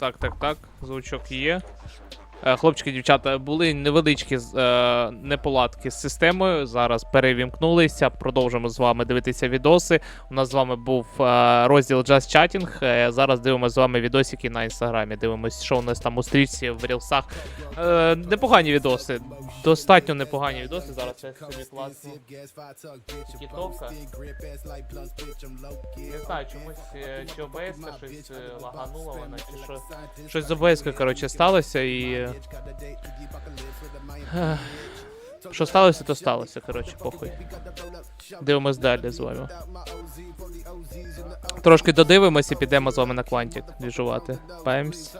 Так, так, так. Звучок є. Е, Хлопчики, дівчата, були невеличкі е, неполадки з системою. Зараз перевімкнулися. Продовжимо з вами дивитися відоси. У нас з вами був е, розділ Just Chatting. Е, зараз дивимося з вами відосики на інстаграмі. Дивимось, що у нас там у стрічці в рілсах. Е, непогані відоси. Достатньо непогані відоси. Зараз я собі класну. Тіктока. Не знаю, чомусь е, чи ОБС щось е, лагануло вона, чи що. Щось з ОБС, коротше, сталося і. Що сталося, то сталося, коротше, похуй. Дивимось далі з вами. Трошки додивимось і підемо з вами на квантик двіжувати. Паймс.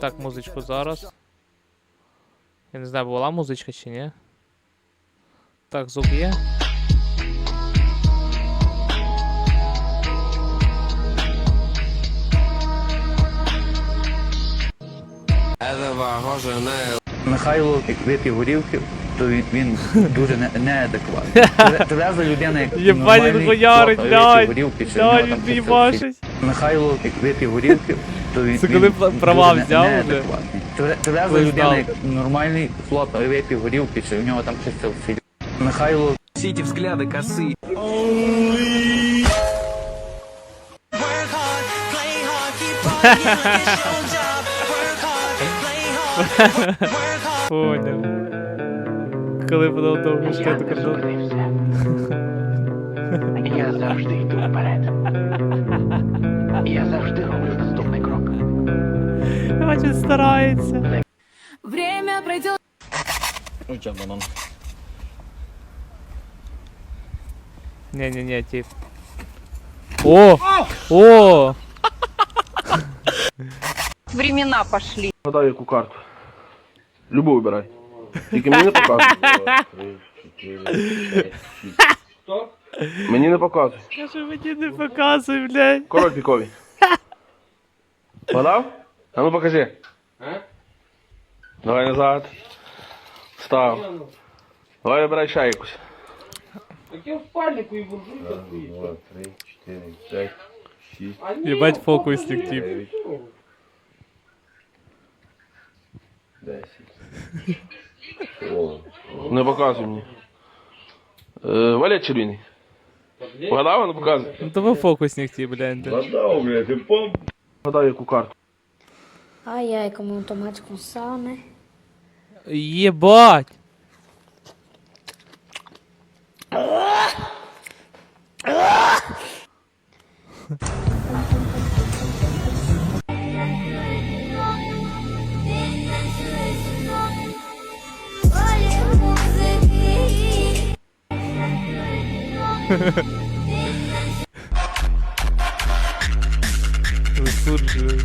Так, музичку зараз. Я не знаю, була музичка чи ні. Так, звук є. Михайло як випив горілки, то він, він дуже не, неадекватний. Тре- Треза людина, як Єбать, він нормальний хуярить, хлоп, а випив блядь. горілки, чи в нього Блядь, там він щось їбашить. Михайло як випив горілки, то він, Це він коли пла- права дуже не- взяв вже? неадекватний. Тре- Треза Коли людина, здав. як нормальний хлоп, а випив горілки, чи в нього там щось в фільмі. Михайло Все эти взгляды косые. Work hard, play hard, keep partying like it's your Поняв. Коли подав довго шкету кордон. Я завжди йду вперед. Я завжди роблю наступний крок. Бачу, старається. Время пройдет. Ні-ні-ні, тип. О! О! Времена пошли. Гадай, яку карту. Любу вибирай. Тільки мені не показуй. Мені не показуй. Каже, мені не показуй, блядь. Король піковий. Подав? А ну покажи. Давай назад. Став. Давай вибирай ще якусь. Єбать фокусник, тип. Не показуй мені. Е, Валет червоний. Вгадав, а ну показуй. Ну то ви фокусник, тип, блядь. Гадай, яку карту. Ai, ai, como um tomate com sal, né? Єбать! Засуджую.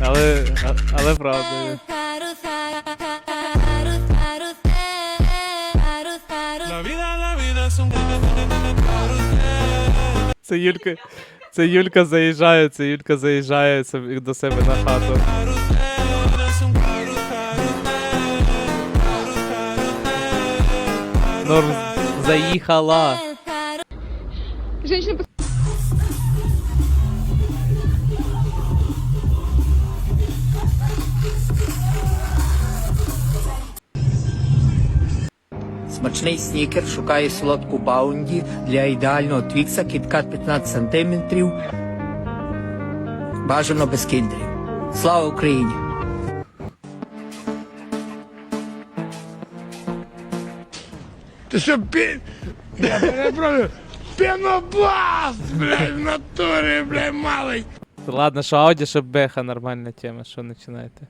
Але, але правда. Це Юлька. Це Юлька заїжджає, це Юлька заїжджає до себе на хату. Норм заїхала. Смачний снікер шукає солодку баунді для ідеального твікса, кіткат 15 см. Бажано без кіндрів. Слава Україні! Ти що пі... Я перепрошую. Пенопласт, блядь, в натурі, блядь, малий. Ладно, що Ауді, що Беха нормальна тема, що починаєте?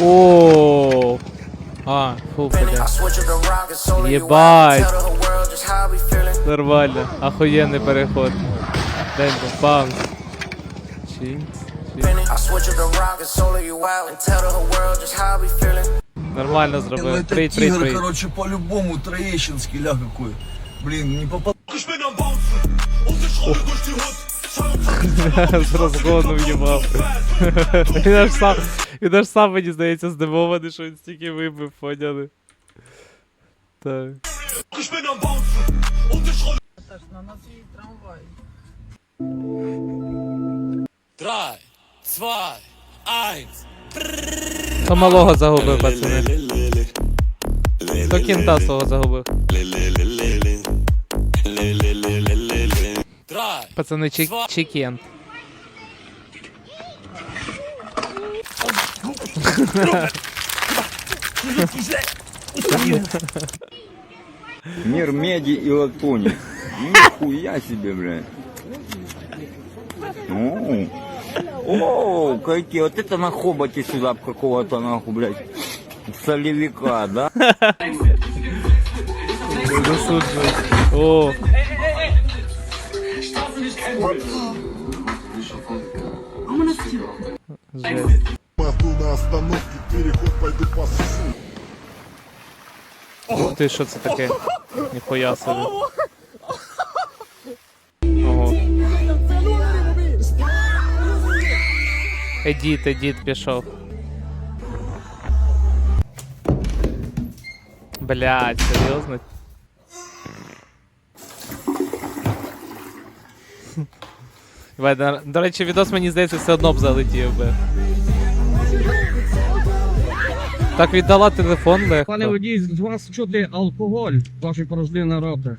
О, А, фу, бля. Switch it around, get solar you Єбать. out. Tell the whole world just how we feeling. Нормально. Охуєнний переход. Денько, бамс. Чинц. чинц. I switch it around, get solar you out. And tell the whole world just how we feeling. Нормально зробив. Прийдь, прийдь, прийдь. короче, по-любому троещинский, ля какой. Блин, не попал. З розгону в'їбав. Він аж сам, він аж сам, мені здається, здивований, що він стільки вибив, поняли. Так. То малого загубив, пацани. То кінта свого загубив. Пацани, чи, чи кент. Мир меди и латуни. Нихуя себе, блядь. О, о, какие, вот это на хоботе сюда какого-то нахуй, блядь, солевика, да? О. Жесть. Ух ти, що це таке? Ніхуя собі. Ого. Едіт, едіт пішов. Блядь, серйозно? Давай, до, до речі, відос мені здається все одно б залетів би. Так віддала телефон легко. Пане водій, з вас чути алкоголь, з вашої порожнини роти.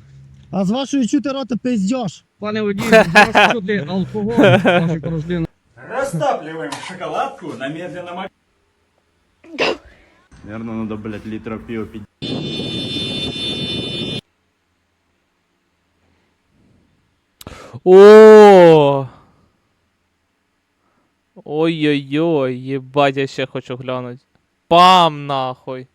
А з вашої чути роти пиздьош. Пане водій, з вас чути алкоголь, з вашої порожнини. Растапливаем шоколадку на медленном огне. Наверное, надо, блядь, литра пива пить. О! Ой-ой-ой, єбать, я ще хочу глянуть. Пам нахуй.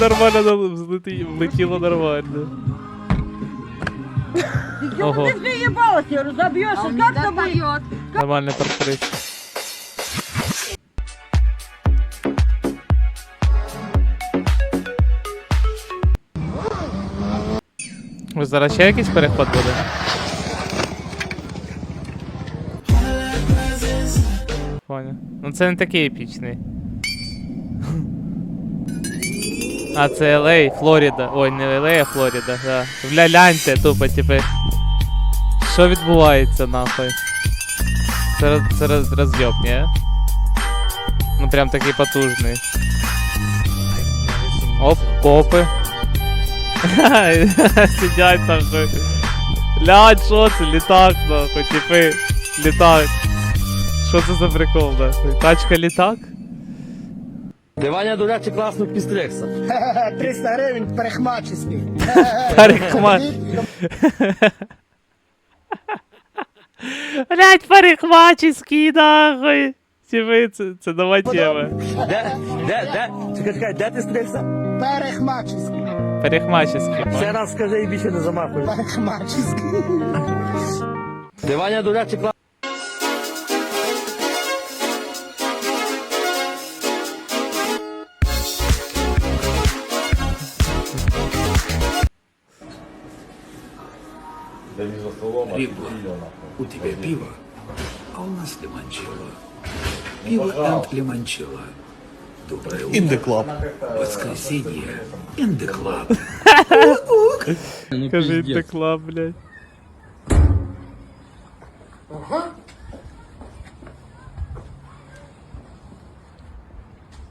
Нормально влетіло нормально. Ого. Нормальний торприс. Ось зараз ще якийсь переход буде. Понял. Ну це не такий епічний. А, це LA, Флоріда. Ой, не LA, а Флоріда, да. Бля, гляньте, тупо, типи. Що відбувається нахуй? Це, роз- це роз, роз'єб, ні? Ну прям такий потужний. Оп, копи. Сидять нахуй. Блядь, що це? Літак, нахуй, типи. Літак. Що це за прикол, нахуй? Тачка літак? Дивання до речі класно пістрекса. 300 гривень парикмахерський. Парикмах. Блять, парикмахерський, нахуй. Типи, це, це нова тема. Де, де, де? Чекай, чекай, де ти стригся? Парикмахерський. Парикмахерський. Ще раз скажи і більше не замахуй. Парикмахерський. Дивання до речі класно. У тебя пиво, а у нас лимончелло. Пиво энд лимончелло. Доброе утро. Индеклаб. Воскресенье. Индеклаб. Кажи, текла, блядь.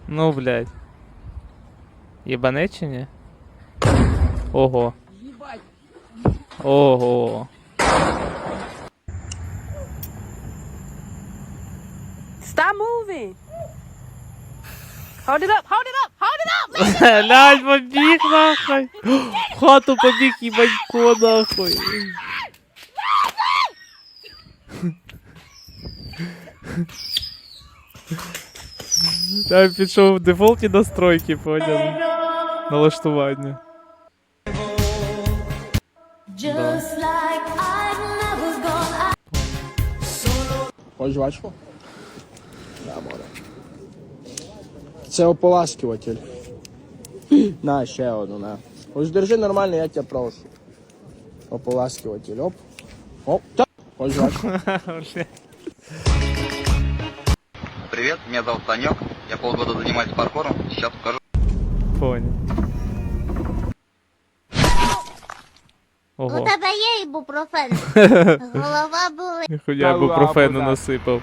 Ну, блядь. Єбане чи ні? Ого. Ого. Stop moving. Hold it up, hold it up, hold it up. Блядь, побіг нахуй. В хату побіг їбанько нахуй. Я пішов в дефолтні настройки, поняв. Налаштування. Just like I never gone. Хочеш жвачку? Да, може. Це ополаскиватель. На, ще одну, на. Ось держи нормально, я тебе прошу. Ополаскиватель, оп. Оп. Та- Привет, меня зовут Санек. Я полгода занимаюсь паркуром. Сейчас покажу. Понял. Ого. тебе є ібупрофен. Голова болить. Ніхуя бупрофену насипав.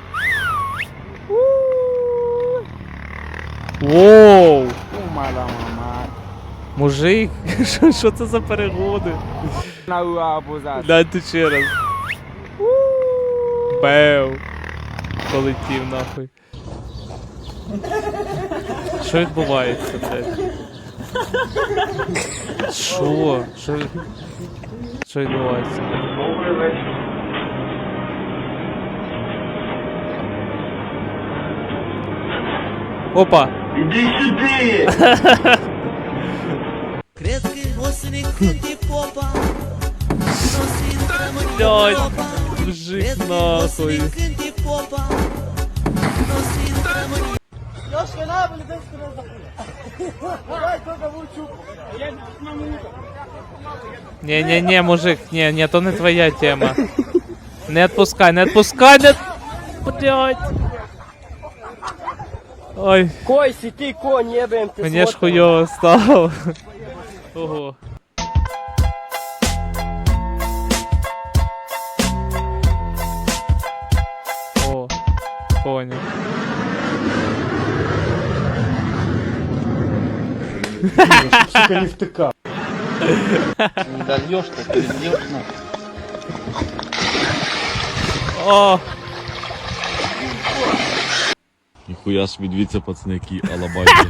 Воу! Мужик, що, що це за перегоди? Дайте ще раз. Бев. Полетів нахуй. Що відбувається, блядь? Що? Що? Що відбувається? Опа! Иди сюда! Кредки осені крути попа. Носін тремені Блядь, попа. мужик Кредки нахуй. осені крути попа. Носін тремені Не-не-не, мужик, не, не, то не твоя тема. Не отпускай, не отпускай, не... Блядь. Ой, Кой, сіти, конь, єбем, ти мені ж хуйово стало. Ого. Сука, не втикав. Не дольешь, ты перельешь, О, Ніхуя собі дивіться, пацани, які алабайки.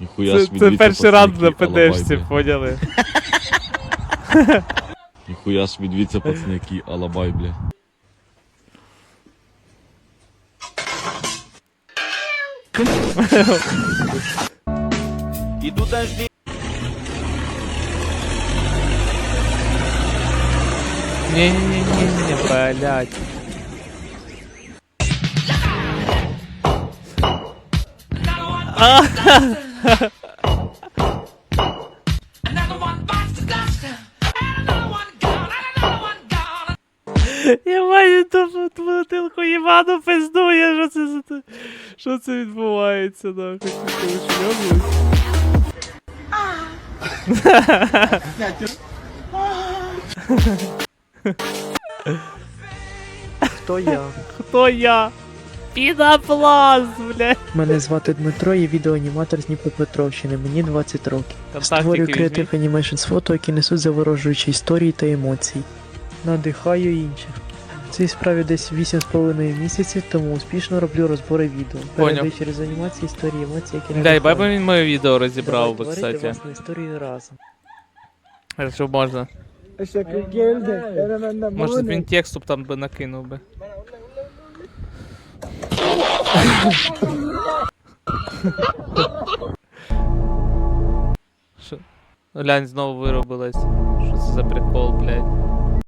Ніхуя це, собі це дивіться, перший пацани, раунд на які ПДшці, поняли? Ніхуя собі дивіться, пацани, які алабай, бля. Иду дожди. Не-не-не-не, блядь. Я маю ту бутилку їбану пиздує, що це за те- що це відбувається, нахуй? Хто я? Хто я? Пінопласт, блядь. Мене звати Дмитро, я відеоаніматор з Дніпропетровщини, мені 20 років. Створюю. Creative Animation з фото, які несуть заворожуючі історії та емоції. Надихаю інших. В цій справі десь 8,5 місяців, тому успішно роблю розбори відео. Передаю через анімації історії емоції, які Дай, бай надихають. він моє відео розібрав би, кстати. власну історію разом. Якщо можна. Може він тексту б там би накинув би. Що? Глянь, знову виробилась. Що це за прикол, блядь?